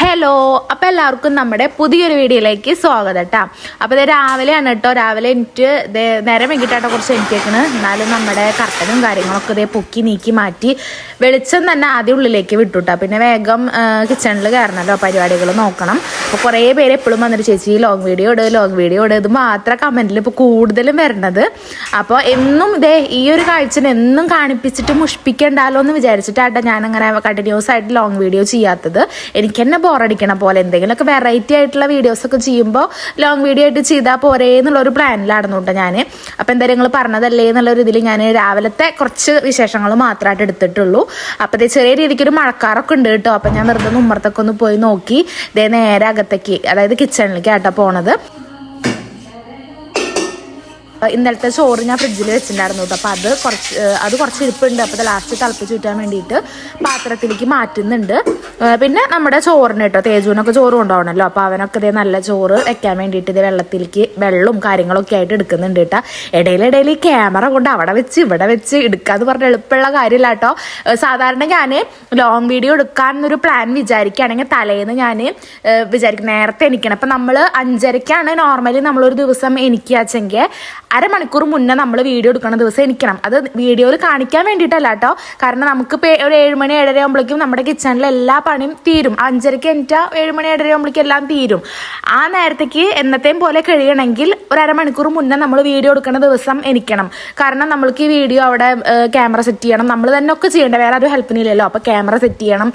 Hello അപ്പം എല്ലാവർക്കും നമ്മുടെ പുതിയൊരു വീഡിയോയിലേക്ക് സ്വാഗതം കേട്ടോ അപ്പോൾ ഇത് രാവിലെയാണ് കേട്ടോ രാവിലെ എനിക്ക് നേരം വെങ്കിട്ടാട്ടോ കുറച്ച് എനിക്കേക്കണ് എന്നാലും നമ്മുടെ കർട്ടനും കാര്യങ്ങളൊക്കെ ഇതേ പൊക്കി നീക്കി മാറ്റി വെളിച്ചം തന്നെ ആദ്യം ഉള്ളിലേക്ക് വിട്ടു പിന്നെ വേഗം കിച്ചണിൽ കയറണമല്ലോ പരിപാടികൾ നോക്കണം. അപ്പോൾ കുറേ പേര് എപ്പോഴും വന്നിട്ട് ചേച്ചി ലോങ് വീഡിയോ ഇട് ലോങ് വീഡിയോ ഇട്. ഇത് മാത്രം കമന്റിൽ ഇപ്പോൾ കൂടുതലും വരണത്. അപ്പോൾ എന്നും ഇതേ ഈ ഒരു കാഴ്ചനെ എന്നും കാണിപ്പിച്ചിട്ട് മുഷിപ്പിക്കണ്ടല്ലോ എന്ന് വിചാരിച്ചിട്ടാട്ടോ ഞാനങ്ങനെ കണ്ടിന്യൂസ് ആയിട്ട് ലോങ് വീഡിയോ ചെയ്യാത്തത്. എനിക്ക് തന്നെ ബോറടിക്കണ പോലെ എന്തെങ്കിലുമൊക്കെ വെറൈറ്റി ആയിട്ടുള്ള വീഡിയോസ് ഒക്കെ ചെയ്യുമ്പോൾ ലോങ് വീഡിയോ ആയിട്ട് ചെയ്താൽ പോരേ എന്നുള്ള ഒരു പ്ലാനിലായിരുന്നു കേട്ടോ ഞാൻ അപ്പോൾ എന്തായാലും നിങ്ങൾ പറഞ്ഞതല്ലേ എന്നുള്ള ഒരു ഇതിൽ ഞാൻ രാവിലത്തെ കുറച്ച് വിശേഷങ്ങൾ മാത്രമായിട്ട് എടുത്തിട്ടുള്ളൂ. അപ്പോൾ ചെറിയ രീതിക്ക് ഒരു മഴക്കാറൊക്കെ ഉണ്ട് കേട്ടോ അപ്പം ഞാൻ വെറുതെ ഉമ്മറത്തൊക്കെ ഒന്ന് പോയി നോക്കി. ഇതേ നേരെ അകത്തേക്ക് അതായത് കിച്ചണിലേക്ക് ആട്ടോ പോണത്. ഇന്നലത്തെ ചോറ് ഞാൻ ഫ്രിഡ്ജിൽ വെച്ചിട്ടുണ്ടായിരുന്നു കേട്ടോ അപ്പോൾ അത് കുറച്ച് അത് കുറച്ച് ഇരിപ്പുണ്ട്. അപ്പോൾ ലാസ്റ്റ് തിളപ്പിച്ച് ചുറ്റാൻ വേണ്ടിയിട്ട് പാത്രത്തിലേക്ക് മാറ്റുന്നുണ്ട്. പിന്നെ നമ്മുടെ ചോറിന് കേട്ടോ തേജുവിനൊക്കെ ചോറ് കൊണ്ടുപോകണമല്ലോ അപ്പോൾ അവനൊക്കെ ഇതേ നല്ല ചോറ് വെക്കാൻ വേണ്ടിയിട്ട് ഇത് വെള്ളത്തിലേക്ക് വെള്ളവും കാര്യങ്ങളൊക്കെ ആയിട്ട് എടുക്കുന്നുണ്ട് കേട്ടോ ഇടയിലിടയിൽ ഈ ക്യാമറ കൊണ്ട് അവിടെ വെച്ച് ഇവിടെ വെച്ച് എടുക്കുക എന്ന് പറഞ്ഞ എളുപ്പമുള്ള കാര്യമില്ല കേട്ടോ സാധാരണ ഞാൻ ലോങ് വീഡിയോ എടുക്കാൻ എന്നൊരു പ്ലാൻ വിചാരിക്കുകയാണെങ്കിൽ തലേന്ന് ഞാൻ വിചാരിക്കും നേരത്തെ എനിക്കണം അപ്പം നമ്മൾ അഞ്ചരയ്ക്കാണ് നോർമലി നമ്മളൊരു ദിവസം എനിക്കാച്ചെങ്കിൽ അരമണിക്കൂർ മുന്നേ നമ്മൾ വീഡിയോ എടുക്കണ ദിവസം എനിക്കണം. അത് വീഡിയോയിൽ കാണിക്കാൻ വേണ്ടിയിട്ടല്ല കേട്ടോ കാരണം നമുക്ക് ഒരു ഏഴുമണി ഏഴര ആകുമ്പോഴേക്കും നമ്മുടെ കിച്ചണിലെ എല്ലാ പണിയും തീരും. അഞ്ചരയ്ക്ക് എനിറ്റാ ഏഴുമണി ഏഴര ആകുമ്പോഴേക്കും എല്ലാം തീരും. ആ നേരത്തേക്ക് എന്നത്തെയും പോലെ കഴിയണമെങ്കിൽ ഒരു അരമണിക്കൂർ മുന്നേ നമ്മൾ വീഡിയോ എടുക്കുന്ന ദിവസം എനിക്കണം. കാരണം നമ്മൾക്ക് ഈ വീഡിയോ അവിടെ ക്യാമറ സെറ്റ് ചെയ്യണം. നമ്മൾ തന്നെ ഒക്കെ ചെയ്യേണ്ട. വേറെ ഒരു ഹെൽപ്പിനില്ലല്ലോ അപ്പോൾ ക്യാമറ സെറ്റ് ചെയ്യണം.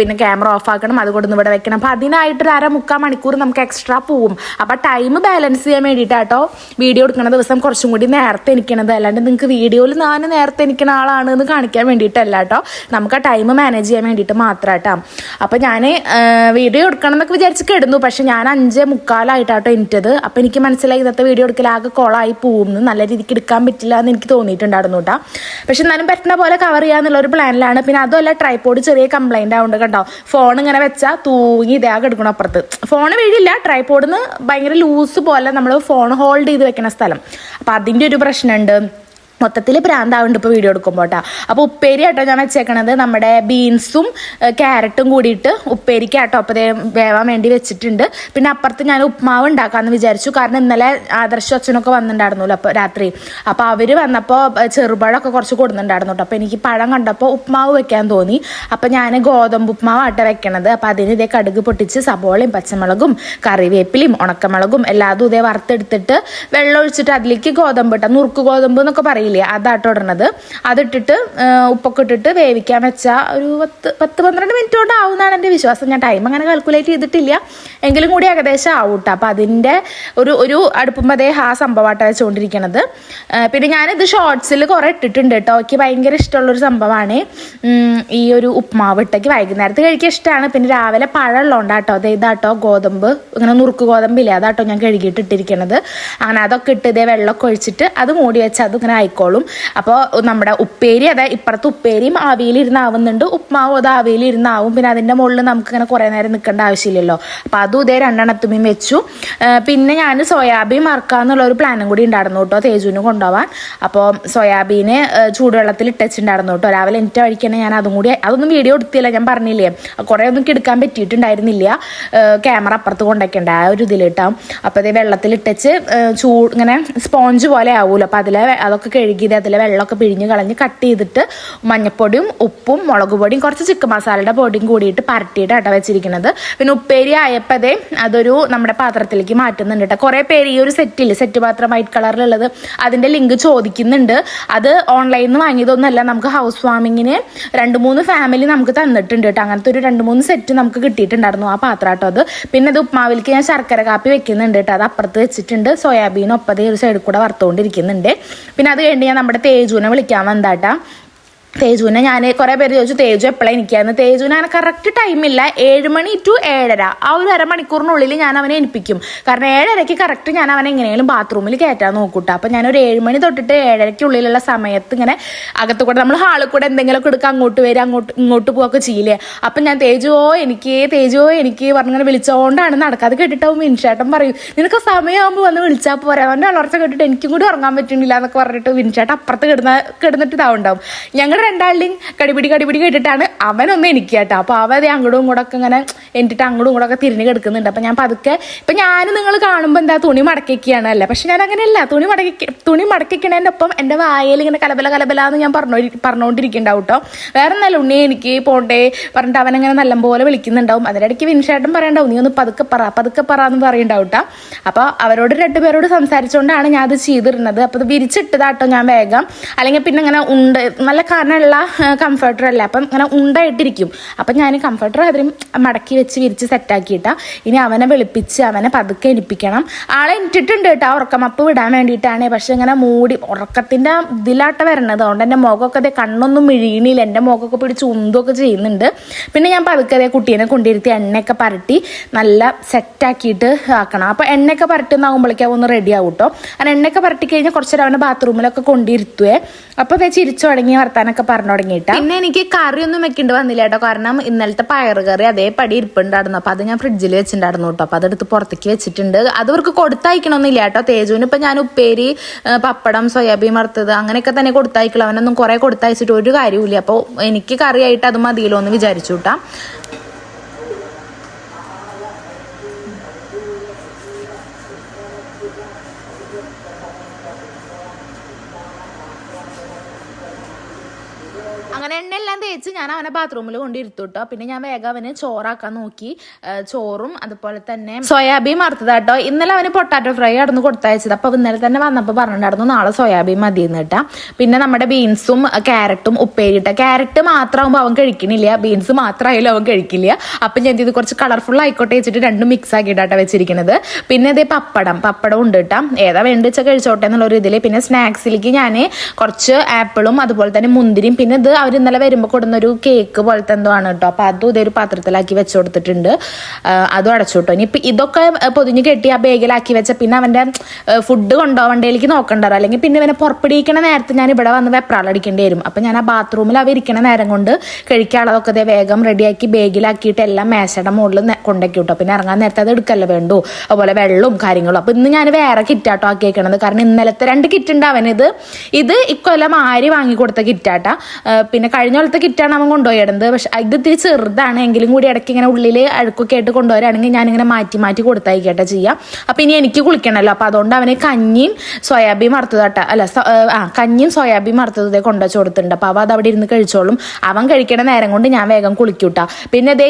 പിന്നെ ക്യാമറ ഓഫ് ആക്കണം. അത് ഇവിടെ വെക്കണം. അപ്പോൾ അതിനായിട്ട് ഒരു അര മുക്കാൽ മണിക്കൂർ നമുക്ക് എക്സ്ട്രാ പോവും. അപ്പോൾ ടൈം ബാലൻസ് ചെയ്യാൻ വേണ്ടിയിട്ടാട്ടോ വീഡിയോ എടുക്കുന്ന ദിവസം കുറച്ചും കൂടി നേരത്തെ എനിക്കണത് അല്ലാണ്ട് നിങ്ങൾക്ക് വീഡിയോയിൽ ഞാൻ നേരത്തെ എനിക്കണ ആളാണ് എന്ന് കാണിക്കാൻ വേണ്ടിയിട്ടല്ല കേട്ടോ. നമുക്ക് ആ ടൈം മാനേജ് ചെയ്യാൻ വേണ്ടിയിട്ട് മാത്രമായിട്ടാണ് അപ്പോൾ ഞാൻ വീഡിയോ എടുക്കണം എന്നൊക്കെ വിചാരിച്ച് കിടന്നു. പക്ഷെ ഞാൻ അഞ്ച് മുക്കാലായിട്ടാട്ടോ എനിക്കത് അപ്പോൾ എനിക്ക് മനസ്സിലായി ഇന്നത്തെ വീഡിയോ എടുക്കൽ ആകെ കോളായി പോകുന്നു നല്ല രീതിക്ക് എടുക്കാൻ പറ്റില്ല എന്ന് എനിക്ക് തോന്നിയിട്ടുണ്ടായിരുന്നു കേട്ടോ. പക്ഷെ എന്നാലും പറ്റുന്ന പോലെ കവർ ചെയ്യാന്നുള്ള ഒരു പ്ലാനിലാണ് പിന്നെ അതുമല്ല ട്രൈപ്പോഡ് ചെറിയ കംപ്ലൈന്റ് ആവുന്നുണ്ട് കേട്ടോ ഫോൺ ഇങ്ങനെ വെച്ചാൽ തൂങ്ങി ഇതാകെ എടുക്കണം അപ്പുറത്ത്. ഫോൺ വീഴില്ല ട്രൈപ്പോഡിന്ന് ഭയങ്കര ലൂസ് പോലെ നമ്മൾ ഫോൺ ഹോൾഡ് ചെയ്ത് വെക്കുന്ന സ്ഥലം. അപ്പം അതിന്റെ ഒരു പ്രശ്നമുണ്ട്. മൊത്തത്തിൽ പ്രാന്താവുണ്ട് ഇപ്പോൾ വീഡിയോ എടുക്കുമ്പോൾ കേട്ടോ അപ്പോൾ ഉപ്പേരി ആട്ടോ ഞാൻ വെച്ചേക്കണത്. നമ്മുടെ ബീൻസും ക്യാരറ്റും കൂടിയിട്ട് ഉപ്പേരിക്ക് കേട്ടോ അപ്പോൾ വേവാൻ വേണ്ടി വെച്ചിട്ടുണ്ട്. പിന്നെ അപ്പുറത്ത് ഞാൻ ഉപ്മാവ് ഉണ്ടാക്കാമെന്ന് വിചാരിച്ചു. കാരണം ഇന്നലെ ആദർശ അച്ഛനൊക്കെ വന്നിട്ടുണ്ടായിരുന്നല്ലോ അപ്പോൾ രാത്രി. അപ്പോൾ അവർ വന്നപ്പോൾ ചെറുപഴമൊക്കെ കുറച്ച് കൊടുക്കുന്നുണ്ടായിരുന്നു കേട്ടോ അപ്പോൾ എനിക്ക് പഴം കണ്ടപ്പോൾ ഉപ്മാവ് വെക്കാൻ തോന്നി. അപ്പോൾ ഞാൻ ഗോതമ്പ് ഉപ്മാവ് ആട്ടോ വെക്കണത്. അപ്പോൾ അതിന് ഇതേ കടുക് പൊട്ടിച്ച് സബോളയും പച്ചമുളകും കറിവേപ്പിലയും ഉണക്കമുളകും എല്ലാതും ഇതേ വറുത്തെടുത്തിട്ട് വെള്ളം ഒഴിച്ചിട്ട് അതിലേക്ക് ഗോതമ്പ് ഇട്ടാൽ നുറുക്ക് ഗോതമ്പ് എന്നൊക്കെ പറയില്ലേ അതാട്ടോ ഇടണത്. അതിട്ടിട്ട് ഉപ്പൊക്കെ ഇട്ടിട്ട് വേവിക്കാൻ വെച്ചാൽ ഒരു പത്ത് പത്ത് പന്ത്രണ്ട് മിനിറ്റ് കൊണ്ട് ആവുമെന്നാണ് എന്റെ വിശ്വാസം. ഞാൻ ടൈം അങ്ങനെ കാൽക്കുലേറ്റ് ചെയ്തിട്ടില്ല. എങ്കിലും കൂടി ഏകദേശം ആവും കേട്ടോ അപ്പോൾ അതിന്റെ ഒരു ഒരു അടുപ്പുമ്പതേ ആ സംഭവമായിട്ട് വെച്ചുകൊണ്ടിരിക്കണത് പിന്നെ ഞാനിത് ഷോർട്സിൽ കുറേ ഇട്ടിട്ടുണ്ട് കേട്ടോ. എനിക്ക് ഭയങ്കര ഇഷ്ടമുള്ളൊരു സംഭവമാണ് ഈ ഒരു ഉപ്മാവ് ഇട്ടേക്ക് വൈകുന്നേരത്ത് കഴിക്കാൻ ഇഷ്ടമാണ് പിന്നെ രാവിലെ പഴമുള്ളതുകൊണ്ടാട്ടോ അതെ ഇതാട്ടോ ഗോതമ്പ്. ഇങ്ങനെ നുറുക്ക് ഗോതമ്പില്ലേ? അതാട്ടോ ഞാൻ കഴുകിയിട്ട് ഇട്ടിരിക്കണത്. അങ്ങനെ അതൊക്കെ ഇട്ട് ഇതേ വെള്ളമൊക്കെ ഒഴിച്ചിട്ട് അത് മൂടി വെച്ച് അതിങ്ങനെ ആയിക്കോളും അപ്പോൾ നമ്മുടെ ഉപ്പേരി അതായത് ഇപ്പുറത്ത് ഉപ്പേരിയും ആവിയിലിരുന്ന് ആവുന്നുണ്ട് ഉപ്മാവും അത് ആവിയിലിരുന്ന് ആവും പിന്നെ അതിന്റെ മുകളിൽ നമുക്ക് ഇങ്ങനെ കുറേ നേരം നിൽക്കേണ്ട ആവശ്യമില്ലല്ലോ. അപ്പോൾ അതും ഇതേ രണ്ടെണ്ണത്തുമ്മയും വെച്ചു. പിന്നെ ഞാൻ സോയാബീൻ മറക്കാന്നുള്ള ഒരു പ്ലാനും കൂടി ഉണ്ടായിരുന്നു കേട്ടോ തേജുവിന് കൊണ്ടുപോകാൻ അപ്പോൾ സോയാബീനെ ചൂടുവെള്ളത്തിൽ ഇട്ടച്ചിട്ടുണ്ടായിരുന്നു കേട്ടോ. രാവിലെ എന്റെ വഴിക്കണേ ഞാൻ അതും കൂടി അതൊന്നും വീഡിയോ എടുത്തില്ല ഞാൻ പറഞ്ഞില്ലേ. കുറേ ഒന്നും കിടക്കാൻ പറ്റിയിട്ടുണ്ടായിരുന്നില്ല. ക്യാമറ അപ്പുറത്ത് കൊണ്ടുവയ്ക്കണ്ട ആ ഒരു ഇതിലിട്ടാം അപ്പോൾ അതേ വെള്ളത്തിൽ ഇട്ടച്ച് ചൂ ഇങ്ങനെ സ്പോഞ്ച് പോലെ ആവുമല്ലോ അപ്പോൾ അതിലെ അതൊക്കെ കഴുകിയത് അതിലെ വെള്ളമൊക്കെ പിഴിഞ്ഞ് കളഞ്ഞ് കട്ട് ചെയ്തിട്ട് മഞ്ഞപ്പൊടിയും ഉപ്പും മുളക് പൊടിയും കുറച്ച് ചിക്കൻ മസാലയുടെ പൊടിയും കൂടിയിട്ട് പരട്ടിയിട്ട് ഇട വെച്ചിരിക്കുന്നത്. പിന്നെ ഉപ്പേരി ആയപ്പോഴേ അതൊരു നമ്മുടെ പാത്രത്തിലേക്ക് മാറ്റുന്നുണ്ട് കേട്ടോ. കുറേ പേര് ഈ ഒരു സെറ്റിൽ സെറ്റ് പാത്രം വൈറ്റ് കളറിലുള്ളത് അതിന്റെ ലിങ്ക് ചോദിക്കുന്നുണ്ട്. അത് ഓൺലൈനിൽ നിന്ന് വാങ്ങിയതൊന്നുമല്ല നമുക്ക് ഹൗസ് വാമിങ്ങിന് രണ്ട് മൂന്ന് ഫാമിലി നമുക്ക് തന്നിട്ടുണ്ട് കേട്ടോ. അങ്ങനത്തെ ഒരു രണ്ട് മൂന്ന് സെറ്റ് നമുക്ക് കിട്ടിയിട്ടുണ്ടായിരുന്നു ആ പാത്രം കേട്ടോ അത്. പിന്നെ അത് ഉപ്മാവിലേക്ക് ഞാൻ ശർക്കര കാപ്പി വെക്കുന്നുണ്ട് കേട്ടോ. അത് അപ്പുറത്ത് വെച്ചിട്ടുണ്ട്. സോയാബീൻ ഒപ്പതേ ഒരു സൈഡിൽ കൂടെ വറുത്തുകൊണ്ടിരിക്കുന്നുണ്ട് പിന്നെ അത് കഴിഞ്ഞ് ഞാൻ നമ്മുടെ തേജുവിനെ വിളിക്കാൻ വന്നാട്ടാ തേജുവിനെ ഞാൻ കുറേ പേര് ചോദിച്ചു തേജു എപ്പോഴാണ് എനിക്കാന്ന് തേജുവിന് അങ്ങനെ കറക്റ്റ് ടൈമില്ല ഏഴ് മണി ടു ഏഴര. ആ ഒരു അരമണിക്കൂറിനുള്ളിൽ ഞാൻ അവനെ എനിപ്പിക്കും കാരണം ഏഴരയ്ക്ക് കറക്റ്റ് ഞാൻ അവനെ എങ്ങനെയും ബാത്റൂമിൽ കയറ്റാൻ നോക്കൂട്ടോ. അപ്പം ഒരു ഏഴ് മണി തൊട്ടിട്ട് ഏഴരയ്ക്കുള്ളിലുള്ള സമയത്ത് ഇങ്ങനെ അകത്ത് കൂടെ നമ്മൾ ഹാളിൽ കൂടെ എന്തെങ്കിലുമൊക്കെ എടുക്കുക അങ്ങോട്ട് വരിക അങ്ങോട്ട് ഇങ്ങോട്ട് പോവുകയൊക്കെ ചെയ്യില്ലേ. അപ്പം ഞാൻ തേജുവോ എനിക്ക് തേജുവോ എനിക്ക് പറഞ്ഞിങ്ങനെ വിളിച്ചുകൊണ്ടാണ് നടക്കാതെ കേട്ടിട്ടാവും വിൻഷേട്ടൻ പറയും നിനക്ക് സമയമാകുമ്പോൾ വന്ന് വിളിച്ചാൽ പോരാ? അവന്റെ വളർച്ച കേട്ടിട്ട് എനിക്കും കൂടി ഉറങ്ങാൻ പറ്റുന്നില്ല എന്നൊക്കെ പറഞ്ഞിട്ട് വിൻഷേട്ടൻ അപ്പുറത്ത് കിടന്ന കിടന്നിട്ട് ഇതാവുണ്ടാവും. ഞങ്ങൾ ഞങ്ങൾ രണ്ടാളുടെയും കടിപിടി കടിപിടി കേട്ടിട്ടാണ് അവനൊന്ന് എനിക്ക് കേട്ടോ അപ്പോൾ അവരെ അങ്ങോട്ടും ഇങ്ങോട്ടൊക്കെ ഇങ്ങനെ എന്നിട്ട് അങ്ങോട്ടും ഇങ്ങോട്ടൊക്കെ തിരിഞ്ഞ് കിടക്കുന്നുണ്ട്. അപ്പൊ ഞാൻ പതുക്കെ ഇപ്പൊ ഞാൻ നിങ്ങൾ കാണുമ്പോൾ എന്താ തുണി മടക്കിക്കുകയാണ് അല്ലേ? പക്ഷെ ഞാൻ അങ്ങനെയല്ല. തുണി മടക്കി തുണി മടക്കിക്കണതിന്റെ ഒപ്പം എന്റെ വായയിൽ ഇങ്ങനെ കലബല കലബല എന്ന് ഞാൻ പറഞ്ഞോ പറഞ്ഞുകൊണ്ടിരിക്കുന്നുണ്ടാവും കേട്ടോ വേറെ നല്ല ഉണ്ണി എനിക്ക് പോണ്ടേ പറഞ്ഞിട്ട് അവൻ അവനങ്ങനെ നല്ലപോലെ വിളിക്കുന്നുണ്ടാവും. അതിനിടയ്ക്ക് വിൻഷേട്ടൻ പറയണ്ടാവും നീ ഒന്ന് പതുക്കെ പറ പതുക്കെ പറ എന്ന് പറയുണ്ടാവും കേട്ടോ അപ്പോൾ അവരോട് രണ്ടുപേരോട് സംസാരിച്ചുകൊണ്ടാണ് ഞാൻ അത് ചെയ്തിരുന്നത്. അപ്പോൾ അത് വിരിച്ചിട്ടതാട്ടോ ഞാൻ വേഗം. അല്ലെങ്കിൽ പിന്നെ ഇങ്ങനെ ഉണ്ട് നല്ല കനമുള്ള കംഫർട്ടർ അല്ല? അപ്പം ഇങ്ങനെ ഉണ്ടായിട്ടിരിക്കും. അപ്പം ഞാൻ കംഫർട്ടർ അതിലും മടക്കി വെച്ച് വിരിച്ച് സെറ്റാക്കിയിട്ടാ ഇനി അവനെ വെളുപ്പിച്ച് അവനെ പതുക്കെ എനിപ്പിക്കണം ആളെ എനിട്ടിട്ടുണ്ട് കേട്ടോ ഉറക്കമപ്പ് വിടാൻ വേണ്ടിയിട്ടാണ്. പക്ഷെ ഇങ്ങനെ മൂടി ഉറക്കത്തിന്റെ ഇതിലാട്ട വരണത്. അതുകൊണ്ട് എന്റെ മുഖമൊക്കെ അതേ കണ്ണൊന്നും മിഴിയണില്ല. എന്റെ മുഖമൊക്കെ പിടിച്ച് ഉന്തൊക്കെ ചെയ്യുന്നുണ്ട്. പിന്നെ ഞാൻ പതുക്കെ അതേ കുട്ടീനെ കൊണ്ടിരുത്തി എണ്ണയൊക്കെ പരട്ടി നല്ല സെറ്റാക്കിയിട്ട് ആക്കണം. അപ്പോൾ എണ്ണയൊക്കെ പരട്ടുന്നാകുമ്പോഴേക്കും ഒന്ന് റെഡി ആവും കേട്ടോ അങ്ങനെ എണ്ണയൊക്കെ പരട്ടി കഴിഞ്ഞാൽ കുറച്ചേരം അവനെ ബാത്റൂമിലൊക്കെ കൊണ്ടിരുത്തുവേ അപ്പോൾ അതേ ചിരിച്ചു തുടങ്ങി വർത്താനൊക്കെ പറഞ്ഞു തുടങ്ങിയിട്ട്. പിന്നെ എനിക്ക് കറിയൊന്നും വെക്കേണ്ടി വന്നില്ല കേട്ടോ. കാരണം ഇന്നലത്തെ പയർ കറി അതേപടി ഇരിപ്പുണ്ടായിരുന്നു. അപ്പോൾ അത് ഞാൻ ഫ്രിഡ്ജിൽ വെച്ചിട്ടുണ്ടായിരുന്നു കേട്ടോ. അപ്പോൾ അതെടുത്ത് പുറത്തേക്ക് വെച്ചിട്ടുണ്ട്. അത് അവർക്ക് കൊടുത്തയക്കണമെന്നില്ല കേട്ടോ. തേജുവിന് ഇപ്പം ഞാൻ ഉപ്പേരി പപ്പടം സോയാബീൻ വറുത്തത് അങ്ങനെയൊക്കെ തന്നെ കൊടുത്തയക്കണം അവനൊന്നും കുറേ കൊടുത്തയച്ചിട്ട് ഒരു കാര്യമില്ല അപ്പോൾ എനിക്ക് കറിയായിട്ട് അത് മതിയല്ലോ എന്ന് വിചാരിച്ചു കേട്ടാ. അങ്ങനെ എണ്ണയെല്ലാം തേച്ച് ഞാൻ അവനെ ബാത്റൂമിൽ കൊണ്ടിരുത്തു കേട്ടോ പിന്നെ ഞാൻ വേഗം അവന് ചോറാക്കാൻ നോക്കി. ചോറും അതുപോലെ തന്നെ സോയാബീൻ വറുത്തതാട്ടോ ഇന്നലെ അവന് പൊട്ടാറ്റോ ഫ്രൈ ആയിരുന്നു കൊടുത്തയച്ചത്. അപ്പോൾ ഇന്നലെ തന്നെ വന്നപ്പോൾ പറഞ്ഞിട്ടുണ്ടായിരുന്നു നാളെ സോയാബീൻ മതി കേട്ടാ പിന്നെ നമ്മുടെ ബീൻസും ക്യാരറ്റും ഉപ്പേരിട്ട ക്യാരറ്റ് മാത്രമാകുമ്പോൾ അവൻ കഴിക്കണില്ല. ബീൻസ് മാത്രമായാലും അവൻ കഴിക്കില്ല. അപ്പം ഞാൻ ഇത് കുറച്ച് കളർഫുൾ ആയിക്കോട്ടെ വെച്ചിട്ട് രണ്ടും മിക്സ് ആക്കിയിട്ടാ വെച്ചിരിക്കുന്നത് പിന്നെ ഇതേ പപ്പടം. പപ്പടം ഉണ്ട് കേട്ടോ ഏതാ വേണ്ട വെച്ചാൽ കഴിച്ചോട്ടെ എന്നുള്ള ഒരു ഇതിൽ പിന്നെ സ്നാക്സിലേക്ക് ഞാൻ കുറച്ച് ആപ്പിളും അതുപോലെ തന്നെ മുന്തിരിയും. പിന്നെ ഇത് അവർ ഇന്നലെ വരുമ്പോൾ കൊടുന്നൊരു കേക്ക് പോലത്തെ എന്തോ ആണ് കേട്ടോ അപ്പോൾ അതും ഇതൊരു പാത്രത്തിലാക്കി വെച്ച് കൊടുത്തിട്ടുണ്ട്. അതും അടച്ചു കേട്ടോ ഇപ്പം ഇതൊക്കെ പൊതിഞ്ഞ് കെട്ടി ആ ബാഗിലാക്കി വെച്ച പിന്നെ അവന്റെ ഫുഡ് കൊണ്ടുപോകണ്ടേലേക്ക് നോക്കണ്ടോ അല്ലെങ്കിൽ പിന്നെ ഇവനെ പുറപ്പെടുവിക്കണ നേരത്തെ ഞാൻ ഇവിടെ വന്ന് വെപ്രാളടിക്കേണ്ടി വരും. അപ്പം ഞാൻ ആ ബാത്റൂമിൽ അവരിക്കണ നേരം കൊണ്ട് കഴിക്കാനുള്ളതൊക്കെ ദേ വേഗം റെഡിയാക്കി ബാഗിലാക്കിയിട്ട് എല്ലാം മേശയുടെ മുകളിൽ കൊണ്ടൊക്കെ കിട്ടും പിന്നെ ഇറങ്ങാൻ നേരത്തെ അത് എടുക്കല്ലേ വേണ്ടു. അതുപോലെ വെള്ളവും കാര്യങ്ങളും. അപ്പം ഇന്ന് ഞാൻ വേറെ കിറ്റാട്ടോ ആക്കിയേക്കണത്. കാരണം ഇന്നലത്തെ രണ്ട് കിറ്റ് ഉണ്ട് അവനിത്. ഇത് ഇക്കൊല്ലം ആര് വാങ്ങിക്കൊടുത്ത കിറ്റാട്ട. പിന്നെ കഴിഞ്ഞ കൊല്ലത്തെ കിറ്റാണ് അവൻ കൊണ്ടുപോയിടുന്നത്. പക്ഷെ ഇത് ഇത്തിരി ചെറുതാണ്. എങ്കിലും കൂടി ഇടയ്ക്ക് ഇങ്ങനെ ഉള്ളിൽ അഴുക്കൊക്കെ ആയിട്ട് കൊണ്ടുവരാണെങ്കിൽ ഞാനിങ്ങനെ മാറ്റി മാറ്റി കൊടുത്തയക്കട്ടെ ചെയ്യാം. അപ്പം ഇനി എനിക്ക് കുളിക്കണമല്ലോ അപ്പം അതുകൊണ്ട് അവന് കഞ്ഞിയും സോയാബീൻ വറുത്തതാട്ട അല്ല ആ കഞ്ഞിയും സോയാബീൻ വറുത്തതേ കൊണ്ടുവച്ച് കൊടുത്തിട്ടുണ്ട്. അപ്പോൾ അവ അത് അവിടെ ഇരുന്ന് കഴിച്ചോളും. അവൻ കഴിക്കണ നേരം കൊണ്ട് ഞാൻ വേഗം കുളിക്കൂട്ടാ. പിന്നെ ഇതേ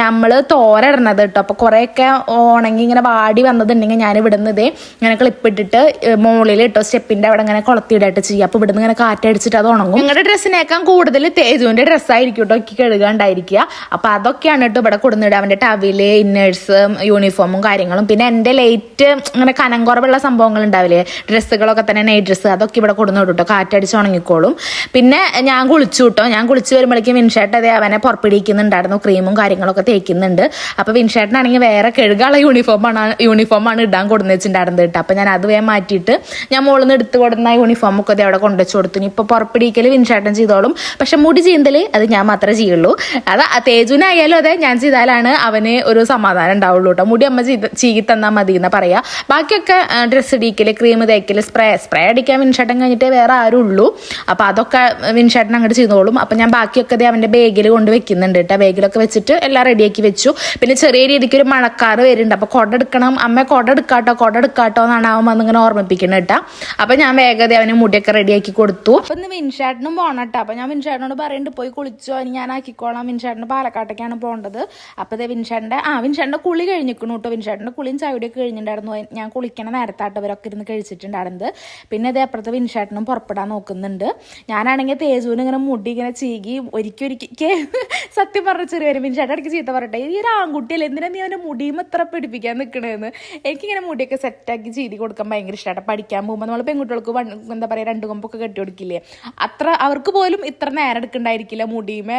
നമ്മൾ തോര ഇടണത് കേട്ടോ. അപ്പോൾ കുറേയൊക്കെ ഉണങ്ങി ഇങ്ങനെ വാടി വന്നതുണ്ടെങ്കിൽ ഞാൻ ഇവിടുന്ന് ഇതേ ഇങ്ങനെ ക്ലിപ്പിട്ടിട്ട് മുകളിൽ ഇട്ടോ സ്റ്റെപ്പിന്റെ അവിടെ ഇങ്ങനെ കൊളത്തിയിടായിട്ട് ചെയ്യുക അപ്പോൾ ഇവിടുന്ന് ഇങ്ങനെ കാറ്റടിച്ചിട്ട് അത് ഉണങ്ങും. നിങ്ങളുടെ ഡ്രസ്സിനേക്കാൾ കൂടുതൽ തേജുവിന്റെ ഡ്രസ്സായിരിക്കും കേട്ടോ ഒക്കെ കഴുകാണ്ടായിരിക്കുക. അപ്പോൾ അതൊക്കെയാണ് കേട്ടോ ഇവിടെ കൊടുന്നിടുക. അവന്റെ ടവിൽ ഇന്നേഴ്സ് യൂണിഫോമും കാര്യങ്ങളും. പിന്നെ എന്റെ ലൈറ്റ് അങ്ങനെ കനം കുറവുള്ള സംഭവങ്ങൾ ഉണ്ടാവില്ലേ? ഡ്രസ്സുകളൊക്കെ തന്നെ നൈറ്റ് ഡ്രസ്സ് അതൊക്കെ ഇവിടെ കൊടുന്നു കേട്ടോ കാറ്റടിച്ച് ഉണങ്ങിക്കോളും. പിന്നെ ഞാൻ കുളിച്ചു കേട്ടോ ഞാൻ കുളിച്ച് വരുമ്പോഴേക്കും വിൻഷേട്ട് അതേ അവനെ പുറപ്പെടുവിക്കുന്നുണ്ടായിരുന്നു. ക്രീമും കാര്യങ്ങളൊക്കെ തേക്കുന്നുണ്ട്. അപ്പോൾ വിൻഷേട്ടനാണെങ്കിൽ വേറെ കഴുകാനുള്ള യൂണിഫോമാണ് യൂണിഫോമാണ് ഇടാൻ കൊടുന്ന് വെച്ചിട്ടുണ്ടായിരുന്നത് കേട്ടോ അപ്പോൾ ഞാൻ അത് വേഗം മാറ്റിയിട്ട് ഞാൻ മുകളിൽ നിന്ന് എടുത്ത് കൊടുന്ന യൂണിഫോം ഒക്കെ ദേ അവിടെ കൊണ്ടുവച്ച് കൊടുത്തു. ഇപ്പോൾ പുറപ്പെടുവിക്കൽ വിൻഷേട്ടൻ ചെയ്തോളും. പക്ഷെ മുടി ചീന്തൽ അത് ഞാൻ മാത്രമേ ചെയ്യുള്ളൂ. അത് തേജുനായാലും അതെ ഞാൻ ചെയ്താലാണ് അവന് ഒരു സമാധാനം ഉണ്ടാവുള്ളൂ കേട്ടോ മുടി അമ്മ ചീകി തന്നാൽ മതി എന്ന് പറയാ. ബാക്കിയൊക്കെ ഡ്രസ്സ് ഇടിക്കൽ ക്രീം തേക്കൽ സ്പ്രേ സ്പ്രേ അടിക്കാൻ വിൻഷേട്ടൻ കഴിഞ്ഞിട്ടേ വേറെ ആരും ഉള്ളൂ. അപ്പോൾ അതൊക്കെ വിൻഷേട്ടൻ അങ്ങോട്ട് ചെയ്തോളും. അപ്പം ഞാൻ ബാക്കിയൊക്കെ അവന്റെ ബാഗിൽ കൊണ്ട് വെക്കുന്നുണ്ട് കേട്ടോ ബാഗിലൊക്കെ വെച്ചിട്ട് എല്ലാം റെഡിയാക്കി വെച്ചു. പിന്നെ ചെറിയ രീതിക്ക് ഒരു മഴക്കാറ് വരുന്നുണ്ട്. അപ്പോൾ കൊട എടുക്കണം. അമ്മ കൊട എടുക്കാട്ടോ കൊട എടുക്കാട്ടോ എന്നാണ് അവൻ വന്നിങ്ങനെ ഓർമ്മിപ്പിക്കുന്നത് കേട്ടോ അപ്പം ഞാൻ വേഗത അവന് മുടിയൊക്കെ റെഡിയാക്കി കൊടുത്തു. അപ്പം ഇന്ന് വിൻഷേട്ടനും പോകണം കേട്ടോ അപ്പം ഞാൻ വിൻഷേട്ടനോട് പറയുന്നുണ്ട് പോയി കുളിച്ചോ ഞാൻ ആക്കിക്കോളാം വിൻഷേട്ടന് പാലക്കാട്ടേക്കാണ് പോകേണ്ടത് അപ്പോൾ ഇതേ വിൻഷേട്ടന്റെ ആ വിൻഷേട്ടന്റെ കുളി കഴിഞ്ഞിരിക്കണു കേട്ടോ. വിൻഷേട്ടന്റെ കുളിയും ചായയുടെയൊക്കെ കഴിഞ്ഞിട്ടുണ്ടായിരുന്നു. ഞാൻ കുളിക്കണ നേരത്തായിട്ട് ഇവരൊക്കെ ഇരുന്ന് കഴിച്ചിട്ടുണ്ടായിരുന്നത്. പിന്നെ ഇതേ അപ്പുറത്തെ വിൻഷേട്ടനും പുറപ്പെടാൻ നോക്കുന്നുണ്ട്. ഞാനാണെങ്കിൽ തേജുവിന് ഇങ്ങനെ മുടി ഇങ്ങനെ ചീകി ഒരിക്കൽ ഒരിക്കൽ സത്യം പറഞ്ഞ ചെറിയ വരും വിൻഷേട്ടൻ ഇടയ്ക്ക് ചീത്ത പറയട്ടെ ഈ ഒരു ആൺകുട്ടിയല്ലേ എന്തിനാ നീ അവന്റെ മുടിയും ഇത്ര പിടിപ്പിക്കാൻ നിൽക്കണേന്ന് എനിക്കിങ്ങനെ മുടിയൊക്കെ സെറ്റാക്കി ചെയ്തി കൊടുക്കാൻ ഭയങ്കര ഇഷ്ടമാണ് പഠിക്കാൻ പോകുമ്പോൾ നമ്മൾ പെൺകുട്ടികൾക്ക് എന്താ പറയുക രണ്ട് കൊമ്പൊക്കെ കെട്ടി കൊടുക്കില്ലേ? അത്ര അവർക്ക് പോലും ഇത്ര നേരം എടുക്കണ്ടായിരിക്കും വിചാരിക്കില്ല മുടിയുമേ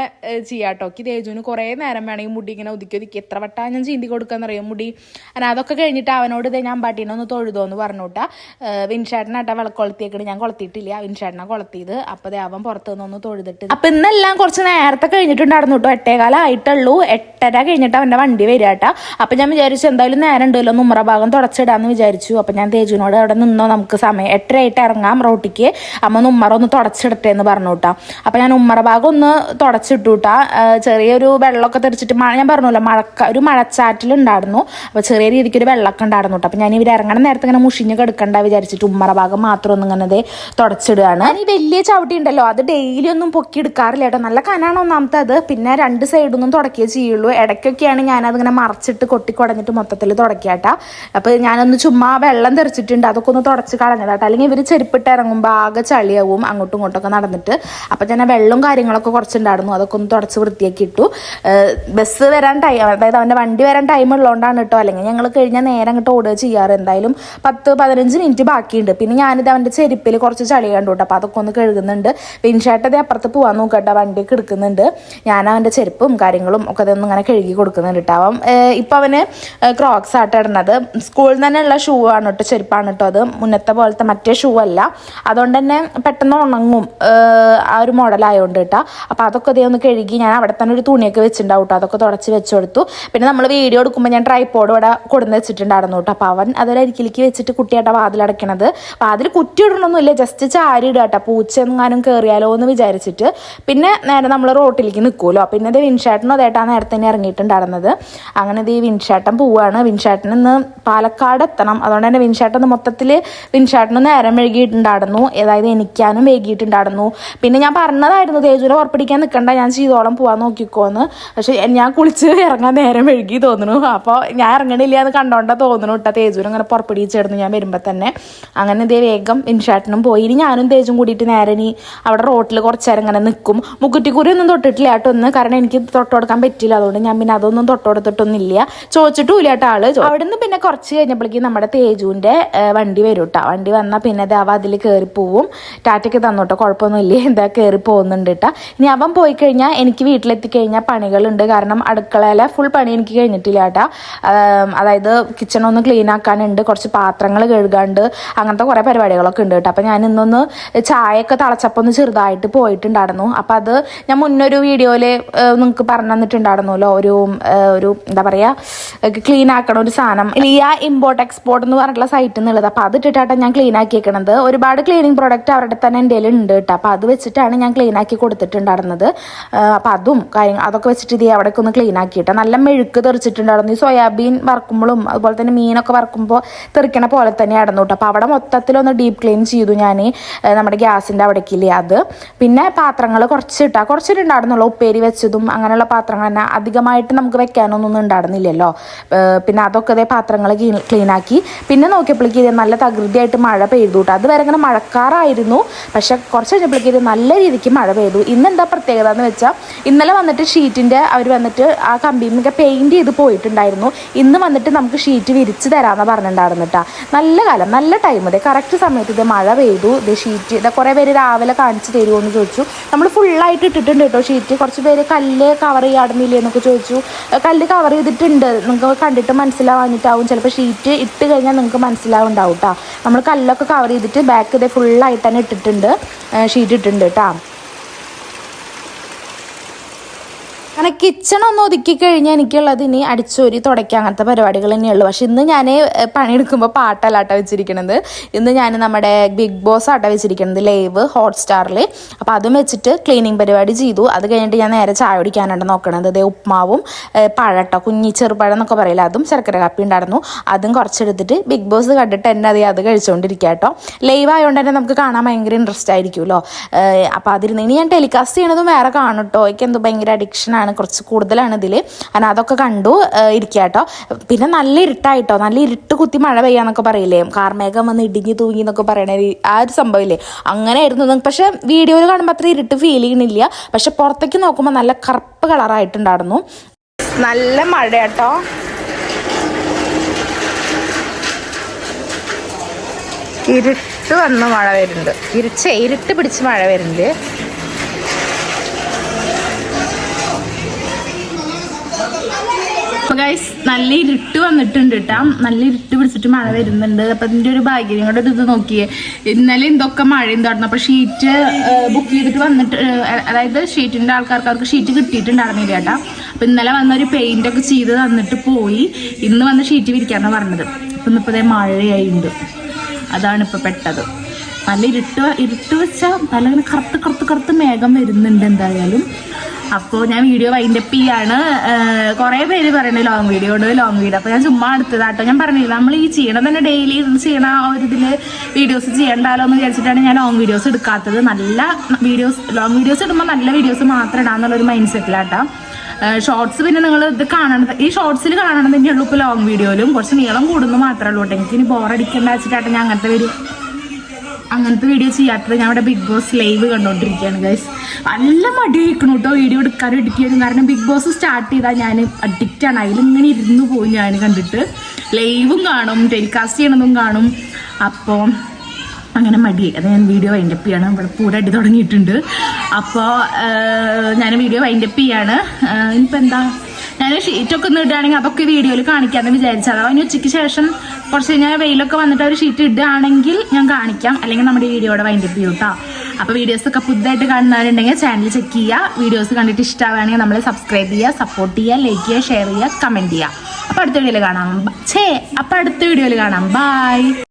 ചെയ്യാട്ടോ. ഈ തേജുവിന് കുറേ നേരം വേണമെങ്കിൽ മുടി ഇങ്ങനെ ഒതുക്കി ഒതുക്കി. എത്ര വട്ടാ ഞാൻ ചീന്തി കൊടുക്കാന്നറിയാം മുടി? അങ്ങനെ അതൊക്കെ കഴിഞ്ഞിട്ട് അവനോട് ഇതേ ഞാൻ പട്ടീനെ ഒന്ന് തൊഴുതോ എന്ന് പറഞ്ഞുട്ടാ വിൻഷാട്ടിനാട്ടാ വിളക്കൊളത്തിയേക്കണ് ഞാൻ കൊളത്തിയിട്ടില്ല. വിൻഷേട്ടനെ കൊളത്തിയത്. അപ്പോൾ അവൻ പുറത്തു നിന്ന് തൊഴുതിട്ട് അപ്പം ഇന്നെല്ലാം കുറച്ച് നേരത്തെ കഴിഞ്ഞിട്ടുണ്ടായിരുന്നു കേട്ടോ. എട്ടേകാലമായിട്ടുള്ളൂ എട്ടര കഴിഞ്ഞിട്ട് അവന്റെ വണ്ടി വരിക കേട്ടോ അപ്പം ഞാൻ വിചാരിച്ചു എന്തായാലും നേരം ഉണ്ടല്ലോ ഉമ്മറ ഭാഗം തുടച്ചിടാന്ന് വിചാരിച്ചു. അപ്പം ഞാൻ തേജുവിനോട് അവിടെ നിന്നോ നമുക്ക് സമയം എട്ടരയായിട്ട് ഇറങ്ങാം റോട്ടിക്ക്. അമ്മ ഉമ്മറ ഒന്ന് തുടച്ചിടട്ടെ എന്ന് പറഞ്ഞു കേട്ടോ അപ്പം ഞാൻ ഉമ്മറ ഭാഗം ഒന്ന് തുടച്ചിട്ടു കേട്ടാ ചെറിയൊരു വെള്ളമൊക്കെ തെറിച്ചിട്ട് മഴ ഞാൻ പറഞ്ഞല്ലോ മഴക്ക ഒരു മഴച്ചാറ്റിലുണ്ടായിരുന്നു. അപ്പോൾ ചെറിയ രീതിക്ക് ഒരു വെള്ളമൊക്കെ ഉണ്ടായിരുന്നു കേട്ടോ അപ്പോൾ ഞാൻ ഇവർ ഇറങ്ങണ നേരത്തെ ഇങ്ങനെ മുഷിഞ്ഞ് കിടക്കണ്ട വിചാരിച്ചിട്ട് ഉമ്മറ ഭാഗം മാത്രം ഒന്ന് ഇങ്ങനെ തുടച്ചിടുകയാണ്. ഈ വലിയ ചവിട്ടി ഉണ്ടല്ലോ അത് ഡെയിലി ഒന്നും പൊക്കി എടുക്കാറില്ല കേട്ടോ നല്ല കനാണ് ഒന്നാമത്തെ അത് പിന്നെ രണ്ട് സൈഡൊന്നും തുടക്കുകയേ ചെയ്യുള്ളൂ. ഇടയ്ക്കൊക്കെയാണ് ഞാനത് ഇങ്ങനെ മറച്ചിട്ട് കൊട്ടി കുടഞ്ഞിട്ട് മൊത്തത്തിൽ തുടക്കാട്ടാ അപ്പോൾ ഞാനൊന്ന് ചുമ്മാ വെള്ളം തെറിച്ചിട്ടുണ്ട് അതൊക്കെ ഒന്ന് തുടച്ച് കളഞ്ഞതാട്ടോ അല്ലെങ്കിൽ ഇവർ ചെരുപ്പിട്ട് ഇറങ്ങുമ്പോൾ ആകെ ചളിയാവും അങ്ങോട്ടും ഇങ്ങോട്ടൊക്കെ നടന്നിട്ട്. അപ്പോൾ ഞാൻ ആ വെള്ളവും കാര്യങ്ങളൊക്കെ കുറച്ചുണ്ടായിരുന്നു. അതൊക്കെ ഒന്ന് തുടച്ച് വൃത്തിയാക്കി ഇട്ടു. ബസ് വരാൻ ടൈം അതായത് അവന്റെ വണ്ടി വരാൻ ടൈം ഉള്ളതുകൊണ്ടാണ് കേട്ടോ അല്ലെങ്കിൽ ഞങ്ങൾ കഴിഞ്ഞാൽ നേരം അങ്ങോട്ട് ഓടുക ചെയ്യാറ്. എന്തായാലും പത്ത് പതിനഞ്ച് മിനിറ്റ് ബാക്കിയുണ്ട്. പിന്നെ ഞാനിത് അവന്റെ ചെരുപ്പിൽ കുറച്ച് ചളി കണ്ടു കേട്ടോ അപ്പോൾ അതൊക്കെ ഒന്ന് കഴുകുന്നുണ്ട്. പിൻഷാട്ടത് അപ്പുറത്ത് പോകാൻ നോക്കട്ടെ. വണ്ടിയൊക്കെ എടുക്കുന്നുണ്ട്. ഞാൻ അവന്റെ ചെരുപ്പും കാര്യങ്ങളും ഒക്കെ അതൊന്നും ഇങ്ങനെ കഴുകി കൊടുക്കുന്നുണ്ട് കേട്ടോ അവൻ ഇപ്പം അവന് ക്രോക്സ് ആയിട്ട് ഇടുന്നത്. സ്കൂളിൽ തന്നെയുള്ള ഷൂ ആണ് കേട്ടോ ചെരുപ്പാണ് കേട്ടോ അത്. മുന്നത്തെ പോലത്തെ മറ്റേ ഷൂ അല്ല. അതുകൊണ്ട് തന്നെ പെട്ടെന്ന് ഉണങ്ങും. ആ ഒരു മോഡലായതുകൊണ്ട് കേട്ടോ അപ്പോൾ അതൊക്കെ അതേ ഒന്ന് കഴുകി ഞാൻ അവിടെ തന്നെ ഒരു തുണിയൊക്കെ വെച്ചിട്ടുണ്ടാവും കേട്ടോ അതൊക്കെ തുടച്ച് വെച്ച് കൊടുത്തു പിന്നെ നമ്മൾ വീഡിയോ എടുക്കുമ്പോൾ ഞാൻ ട്രൈപ്പോഡ് ഇവിടെ കൊടുന്ന് വെച്ചിട്ടുണ്ടായിരുന്നു കേട്ടോ അപ്പോൾ അവൻ അതൊരു അരിക്കിലേക്ക് വെച്ചിട്ട് കുട്ടിയായിട്ട് അപ്പോൾ അതിൽ കുറ്റി ഇടണമൊന്നുമില്ല ജസ്റ്റ് ചാരി ഇടുക കേട്ടോ പൂച്ച എങ്ങാനും കയറിയാലോ എന്ന് വിചാരിച്ചിട്ട്. പിന്നെ നേരെ നമ്മൾ റോട്ടിലേക്ക് നിൽക്കുമല്ലോ പിന്നെ ഇത് വിൻഷാട്ടിനും അതേട്ടാ നേരത്തെ തന്നെ ഇറങ്ങിയിട്ടുണ്ടായിരുന്നത്. അങ്ങനെ ഇത് ഈ വിൻഷാട്ടൻ പോവുകയാണ് വിൻഷാട്ടൻ ഇന്ന് പാലക്കാട് എത്തണം. അതുകൊണ്ട് തന്നെ വിൻഷാട്ടൻ മൊത്തത്തിൽ വിൻഷാട്ടിന് നേരം വൈകിയിട്ടുണ്ടായിരുന്നു. അതായത് എനിക്കാനും വൈകിയിട്ടുണ്ടായിരുന്നു. പിന്നെ ഞാൻ പറഞ്ഞതായിരുന്നു തേജുവിനെ ഉറപ്പിടിക്കാൻ നിൽക്കണ്ട ഞാൻ ചെയ്തോളം പോവാൻ നോക്കിക്കോന്ന്. പക്ഷെ ഞാൻ കുളിച്ച് ഇറങ്ങാൻ നേരം വഴുകി തോന്നുന്നു. അപ്പോൾ ഞാൻ ഇറങ്ങണില്ല എന്ന് കണ്ടോണ്ടാ തോന്നുന്നു കേട്ടോ തേജുവിന് അങ്ങനെ പുറപ്പിടിച്ചിടുന്നു ഞാൻ വരുമ്പോൾ തന്നെ. അങ്ങനെ ഇതേ വേഗം ഇൻഷാട്ടിനും പോയി. ഇനി ഞാനും തേജും കൂടിയിട്ട് നേരെ ഇനി അവിടെ റോട്ടിൽ കുറച്ച് നേരം ഇങ്ങനെ നിൽക്കും മുക്കുറ്റിക്കുരി ഒന്നും തൊട്ടിട്ടില്ല ഒന്ന്. കാരണം എനിക്ക് തൊട്ട് കൊടുക്കാൻ പറ്റില്ല. അതുകൊണ്ട് ഞാൻ പിന്നെ അതൊന്നും തൊട്ട് കൊടുത്തിട്ടൊന്നുമില്ല. ചോദിച്ചിട്ടുമില്ല കേട്ടോ ആൾ. അവിടെ നിന്ന് പിന്നെ കുറച്ച് കഴിഞ്ഞപ്പോഴേക്കും നമ്മുടെ തേജുവിന്റെ വണ്ടി വരും കേട്ടോ വണ്ടി വന്നാൽ പിന്നെ അത് അവ അതിൽ കയറി പോവും ടാറ്റയ്ക്ക് തന്നോട്ടോ. കുഴപ്പമൊന്നുമില്ല. എന്താ കയറി പോകുന്നുണ്ട് കേട്ടോ. ഇനി അവൻ പോയി കഴിഞ്ഞാൽ എനിക്ക് വീട്ടിലെത്തി കഴിഞ്ഞാൽ പണികളുണ്ട്. കാരണം അടുക്കളയിലെ ഫുൾ പണി എനിക്ക് കഴിഞ്ഞിട്ടില്ല കേട്ടോ. അതായത് കിച്ചൺ ഒന്ന് ക്ലീൻ ആക്കാനുണ്ട്. കുറച്ച് പാത്രങ്ങൾ കഴുകാണ്ട് അങ്ങനത്തെ കുറേ പരിപാടികളൊക്കെ ഉണ്ട് കേട്ടോ. അപ്പോൾ ഞാൻ ഇന്നൊന്ന് ചായയൊക്കെ തിളച്ചപ്പോൾ ഒന്ന് ചെറുതായിട്ട് പോയിട്ടുണ്ടായിരുന്നു. അപ്പോൾ അത് ഞാൻ മുന്നൊരു വീഡിയോയിൽ നിങ്ങൾക്ക് പറഞ്ഞു തന്നിട്ടുണ്ടായിരുന്നല്ലോ. ഒരു ഒരു എന്താ പറയുക ക്ലീൻ ആക്കണ ഒരു സാധനം. ലിയ ഇമ്പോർട്ട് എക്സ്പോർട്ട് എന്ന് പറഞ്ഞിട്ടുള്ള സൈറ്റിൽ നിന്നുള്ളത് അപ്പോൾ അത് ഇട്ടിട്ടാണ് ഞാൻ ക്ലീൻ ആക്കിയേക്കണത്. ഒരുപാട് ക്ലീനിങ് പ്രോഡക്റ്റ് അവരുടെ തന്നെ എന്റെ ഉണ്ട് കേട്ടോ. അപ്പോൾ അത് വെച്ചിട്ടാണ് ഞാൻ ക്ലീൻ ആക്കി കൊടുത്തിട്ടുണ്ടായിരുന്നത്. അപ്പോൾ അതും കാര്യം അതൊക്കെ വെച്ചിട്ട് ഇത് അവിടേക്ക് ഒന്ന് ക്ലീൻ ആക്കിയിട്ട് നല്ല മെഴുക്ക് തെറിച്ചിട്ടുണ്ടായിരുന്നു. ഈ സോയാബീൻ വറക്കുമ്പോഴും അതുപോലെ തന്നെ മീനൊക്കെ വറക്കുമ്പോൾ തെറിക്കണ പോലെ തന്നെയായിരുന്നു കേട്ടോ അപ്പോൾ അവിടെ മൊത്തത്തിലൊന്ന് ഡീപ്പ് ക്ലീൻ ചെയ്തു ഞാൻ നമ്മുടെ ഗ്യാസിന്റെ അവിടേക്കില്ലേ അത്. പിന്നെ പാത്രങ്ങൾ കുറച്ചിട്ടാ കുറച്ചിട്ടുണ്ടായിരുന്നുള്ളൂ ഉപ്പേരി വെച്ചതും അങ്ങനെയുള്ള പാത്രങ്ങൾ തന്നെ അധികമായിട്ട് നമുക്ക് വെക്കാനൊന്നും ഉണ്ടായിരുന്നില്ലല്ലോ പിന്നെ അതൊക്കെ അതേ പാത്രങ്ങൾ ക്ലീൻ ആക്കി. പിന്നെ നോക്കിയപ്പോഴേക്കും നല്ല തകൃതിയായിട്ട് മഴ പെയ്തു കേട്ടോ അതുവരെ ഇങ്ങനെ മഴക്കാറായിരുന്നു. പക്ഷെ കുറച്ച് കഴിഞ്ഞപ്പോഴേക്കും നല്ല രീതിക്ക് മഴ പെയ്തു. ഇന്ന് എന്താ പ്രത്യേകത എന്ന് വെച്ചാൽ ഇന്നലെ വന്നിട്ട് ഷീറ്റിന്റെ അവർ വന്നിട്ട് ആ കമ്പിന്നൊക്കെ പെയിന്റ് ചെയ്ത് പോയിട്ടുണ്ടായിരുന്നു. ഇന്ന് വന്നിട്ട് നമുക്ക് ഷീറ്റ് വിരിച്ച് തരാമെന്ന് പറഞ്ഞിട്ടുണ്ടായിരുന്നു നല്ല കാലം നല്ല ടൈം ഇതേ. കറക്റ്റ് സമയത്ത് ഇത് മഴ പെയ്തു. ഇത് ഷീറ്റ് ഇതാ കുറേ പേര് രാവിലെ കാണിച്ച് തരുമോ എന്ന് ചോദിച്ചു. നമ്മൾ ഫുള്ളായിട്ട് ഇട്ടിട്ടുണ്ട് കേട്ടോ ഷീറ്റ്. കുറച്ച് പേര് കല്ല് കവർ ചെയ്യാടുന്നില്ലേ എന്നൊക്കെ ചോദിച്ചു. കല്ല് കവർ ചെയ്തിട്ടുണ്ട്. നിങ്ങൾക്ക് കണ്ടിട്ട് മനസ്സിലാവാഞ്ഞിട്ടാവും. ചിലപ്പോൾ ഷീറ്റ് ഇട്ട് കഴിഞ്ഞാൽ നിങ്ങൾക്ക് മനസ്സിലാവുണ്ടാവും കേട്ടോ നമ്മൾ കല്ലൊക്കെ കവർ ചെയ്തിട്ട് ബാക്ക് ഇതേ ഫുള്ളായിട്ട് തന്നെ ഇട്ടിട്ടുണ്ട്. ഷീറ്റ് ഇട്ടിട്ടുണ്ട് കേട്ടോ അങ്ങനെ കിച്ചണൊന്ന് ഒതുക്കി കഴിഞ്ഞാൽ എനിക്കുള്ളത് ഇനി അടിച്ചോരി തുടയ്ക്കുക അങ്ങനത്തെ പരിപാടികൾ തന്നെയുള്ളൂ. പക്ഷെ ഇന്ന് ഞാൻ പണിയെടുക്കുമ്പോൾ പാട്ടല്ല ആട്ടോ വെച്ചിരിക്കണത്. ഇന്ന് ഞാൻ നമ്മുടെ ബിഗ് ബോസ് ആട്ടോ വെച്ചിരിക്കണത് ലൈവ് ഹോട്ട്സ്റ്റാറിൽ അപ്പോൾ അതും വെച്ചിട്ട് ക്ലീനിങ് പരിപാടി ചെയ്തു. അത് കഴിഞ്ഞിട്ട് ഞാൻ നേരെ ചായ കുടിക്കാനാണ് നോക്കണത്. അതേ ഉപ്മാവും പഴട്ടോ കുഞ്ഞി ചെറുപഴം എന്നൊക്കെ പറയില്ല അതും ശർക്കര കാപ്പി ഉണ്ടായിരുന്നു. അതും കുറച്ചെടുത്തിട്ട് ബിഗ് ബോസ് കണ്ടിട്ട് എന്നെ അതേ അത് കഴിച്ചുകൊണ്ടിരിക്കുക കേട്ടോ ലൈവ് ആയതുകൊണ്ട് തന്നെ നമുക്ക് കാണാൻ ഭയങ്കര ഇൻട്രസ്റ്റ് ആയിരിക്കുമല്ലോ. അപ്പോൾ അതിരുന്ന് ഇനി ഞാൻ ടെലികാസ്റ്റ് ചെയ്യണതും വേറെ കാണും കേട്ടോ എനിക്ക് എന്തോ ഭയങ്കര അഡിക്ഷനാണ് കുറച്ച് കൂടുതലാണ് ഇതിൽ അങ്ങനെ അതൊക്കെ കണ്ടു ഇരിക്കുക കേട്ടോ പിന്നെ നല്ല ഇരുട്ടായിട്ടോ. നല്ല ഇരുട്ട് കുത്തി മഴ പെയ്യാന്നൊക്കെ പറയില്ലേ. കാർമേഘം വന്ന് ഇടിഞ്ഞ് തൂങ്ങി എന്നൊക്കെ പറയണ ആ ഒരു സംഭവമില്ലേ അങ്ങനെയായിരുന്നു പക്ഷെ വീഡിയോയിൽ കാണുമ്പോൾ അത്ര ഇരുട്ട് ഫീൽ ചെയ്യണില്ല. പക്ഷെ പുറത്തേക്ക് നോക്കുമ്പോൾ നല്ല കറുപ്പ് കളറായിട്ടുണ്ടായിരുന്നു. നല്ല മഴ കേട്ടോ ഇരുട്ട് വന്ന് മഴ വരുന്നുണ്ട്. ഇരുച്ച ഇരുട്ട് പിടിച്ച് മഴ വരുന്നുണ്ട്. ഗൈസ് നല്ല ഇരുട്ട് വന്നിട്ടുണ്ട് കേട്ടാ നല്ല ഇരുട്ട് പിടിച്ചിട്ട് മഴ വരുന്നുണ്ട്. അപ്പൊ ഇതിന്റെ ഒരു ഭാഗ്യം ഒരു ഇത് നോക്കിയേ. ഇന്നലെ എന്തൊക്കെ മഴ ഉണ്ടായിരുന്നു അപ്പൊ ഷീറ്റ് ബുക്ക് ചെയ്തിട്ട് വന്നിട്ട് അതായത് ഷീറ്റിന്റെ ആൾക്കാർക്ക് അവർക്ക് ഷീറ്റ് കിട്ടിയിട്ടുണ്ടായിരുന്നില്ല ചേട്ടാ അപ്പൊ ഇന്നലെ വന്ന ഒരു പെയിന്റ് ഒക്കെ ചെയ്ത് തന്നിട്ട് പോയി. ഇന്ന് വന്ന് ഷീറ്റ് വിരിക്കാന്നാ പറഞ്ഞത്. അപ്പൊ ഇന്നിപ്പോ ദേ മഴയായിട്ടുണ്ട് അതാണ് ഇപ്പൊ പെട്ടത്. നല്ല ഇരുട്ട് ഇരുട്ട് വെച്ചാൽ നല്ല ഇങ്ങനെ കറുത്ത് കറുത്ത് കറുത്ത് മേഘം വരുന്നുണ്ട് എന്തായാലും. അപ്പോൾ ഞാൻ വീഡിയോ വൈൻഡപ്പ് ചെയ്യാണ്. കുറേ പേര് പറയണേ ലോങ് വീഡിയോ ഉണ്ട് ലോങ് വീഡിയോ അപ്പോൾ ഞാൻ ചുമ്മാ എടുത്തതാട്ടോ ഞാൻ പറഞ്ഞില്ല നമ്മൾ ഈ ചെയ്യണം തന്നെ ഡെയിലി ചെയ്യണ ആ ഒരു ഇതിൽ വീഡിയോസ് ചെയ്യണ്ടാലോ എന്ന് വിചാരിച്ചിട്ടാണ് ഞാൻ ലോങ് വീഡിയോസ് എടുക്കാത്തത്. നല്ല വീഡിയോസ് ലോങ് വീഡിയോസ് ഇടുമ്പോൾ നല്ല വീഡിയോസ് മാത്രം ഇടാന്നുള്ളൊരു മൈൻഡ് സെറ്റിലാട്ടോ ഷോർട്സ് പിന്നെ നിങ്ങൾ ഇത് കാണണത് ഈ ഷോർട്സിൽ കാണണം തന്നെയുള്ളൂ ഇപ്പോൾ ലോങ് വീഡിയോയിലും കുറച്ച് നീളം കൂടുന്നു മാത്രമേ ഉള്ളൂ കേട്ടോ എനിക്ക് ഇനി ബോറടിക്കണ്ട വെച്ചിട്ടാട്ടോ ഞാൻ അങ്ങനത്തെ വീഡിയോ അങ്ങനത്തെ വീഡിയോ ചെയ്യാത്തത് ഞാൻ ഇവിടെ ബിഗ് ബോസ് ലൈവ് കണ്ടോണ്ടിരിക്കുകയാണ് ഗൈസ് നല്ല മടി വയ്ക്കണം കേട്ടോ വീഡിയോ എടുക്കാനും എഡിറ്റ് ചെയ്യാനും. കാരണം ബിഗ് ബോസ് സ്റ്റാർട്ട് ചെയ്താൽ ഞാൻ അഡിക്റ്റ് ആണ്. അതിലിങ്ങനെ ഇരുന്ന് പോകും ഞാൻ കണ്ടിട്ട്. ലൈവും കാണും ടെലികാസ്റ്റ് ചെയ്യണതും കാണും. അപ്പോൾ അങ്ങനെ മടി അത് ഞാൻ വീഡിയോ വൈൻഡപ്പ് ചെയ്യാണ്. ഇവിടെ പൂര അടി തുടങ്ങിയിട്ടുണ്ട്. അപ്പോൾ ഞാൻ വീഡിയോ വൈൻഡപ്പ് ചെയ്യാണ്. ഇനിയിപ്പോൾ എന്താ? ഞാൻ ഷീറ്റൊക്കെ ഒന്ന് ഇടുകയാണെങ്കിൽ അതൊക്കെ വീഡിയോയിൽ കാണിക്കാമെന്ന് വിചാരിച്ചത് അതിന് ഉച്ചയ്ക്ക് ശേഷം കുറച്ച് കഴിഞ്ഞാൽ വെയിലൊക്കെ വന്നിട്ട് ഒരു ഷീറ്റ് ഇടുകയാണെങ്കിൽ ഞാൻ കാണിക്കാം. അല്ലെങ്കിൽ നമ്മുടെ വീഡിയോയുടെ വൈൻഡപ്പ് ചെയ്യും കേട്ടോ അപ്പോൾ വീഡിയോസ് ഒക്കെ പുതുതായിട്ട് കാണുന്നവരുണ്ടെങ്കിൽ ചാനൽ ചെക്ക് ചെയ്യുക. വീഡിയോസ് കണ്ടിട്ട് ഇഷ്ടമാവുകയാണെങ്കിൽ നമ്മൾ സബ്സ്ക്രൈബ് ചെയ്യുക സപ്പോർട്ട് ചെയ്യുക ലൈക്ക് ചെയ്യുക ഷെയർ ചെയ്യുക കമന്റ് ചെയ്യുക. അപ്പോൾ അടുത്ത വീഡിയോയിൽ കാണാം. ഛേ അപ്പോൾ അടുത്ത വീഡിയോയിൽ കാണാം. ബൈ